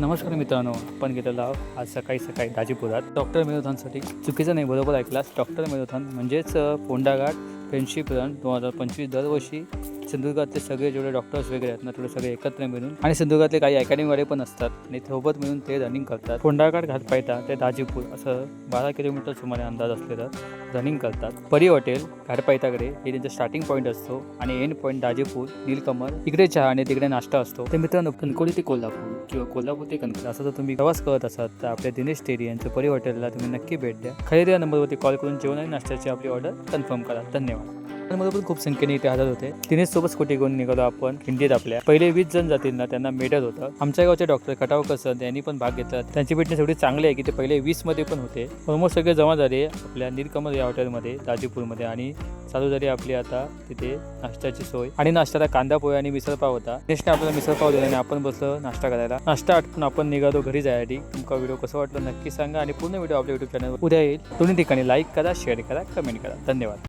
नमस्कार मित्रांनो आपण गेलेलो आहोत आज सकाळी सकाळी दाजीपुरात डॉक्टर मेरोथॉनसाठी चुकीचं नाही बरोबर ऐकलास. डॉक्टर मेरोथॉन म्हणजेच पोंडाघाट फ्रेंडशिप रन दोन हजार पंचवीस दरवर्षी सिंधुदुर्गातले सगळे जेवढे डॉक्टर्स वगैरे आहेत ना थोडे सगळे एकत्र मिळून आणि सिंधुदुर्गातले काही अकॅडमीवाले पण असतात. आणि सोबत मिळून ते रनिंग करतात. फोंडाघाट घाट पायता ते दाजीपूर असं बारा किलोमीटर सुमारे अंदाज असलेलं रनिंग करतात. परी हॉटेल घाटपायताकडे हे त्यांचा स्टार्टिंग पॉईंट असतो. आणि एंड पॉईंट दाजीपूर नीलकमल इकडे चहा आणि तिकडे नाश्ता असतो. ते मित्रांनो कणकोडी ते कोल्हापूर किंवा कोल्हापूर ते कणकोड असं जर तुम्ही प्रवास करत असाल तर आपल्या दिनेश टेरी यांच्या परी हॉटेलला तुम्ही नक्की भेट द्या. खरेदी या नंबरवरती कॉल करून जेवण आणि नाश्त्याची आपली ऑर्डर कन्फर्म करा. धन्यवाद. मध्ये पण खूप संख्येने इथे हजर होते. तिने सोबत स्कूटी घेऊन निघालो आपण. हिंदीत आपल्या. पहिले वीस जण जातील ना त्यांना मेडल होतं. आमच्या गावचे डॉक्टर खटावकर सर यांनी पण भाग घेतला. त्यांची फिटनेस एवढी चांगली आहे की ते पहिले वीसमध्ये पण होते. ऑलमोस्ट सगळे जमा झाले आपल्या निरकमल या हॉटेलमध्ये दाजीपूरमध्ये आणि चालू झाली आपली आता तिथे नाश्त्याची सोय. आणि नाश्त्याला कांदा पोहे आणि मिसळपाव होता. दिनेशने आपल्याला मिसळपाव दिला आणि आपण बसलो नाश्ता करायला. नाश्ता आटपून आपण निघालो घरी जायसाठी. तुमका व्हिडिओ कसं वाटलं नक्की सांगा आणि पूर्ण व्हिडिओ आपल्या युट्यूब चॅनल उद्या येईल. दोन्ही ठिकाणी लाईक करा शेअर करा कमेंट करा. धन्यवाद.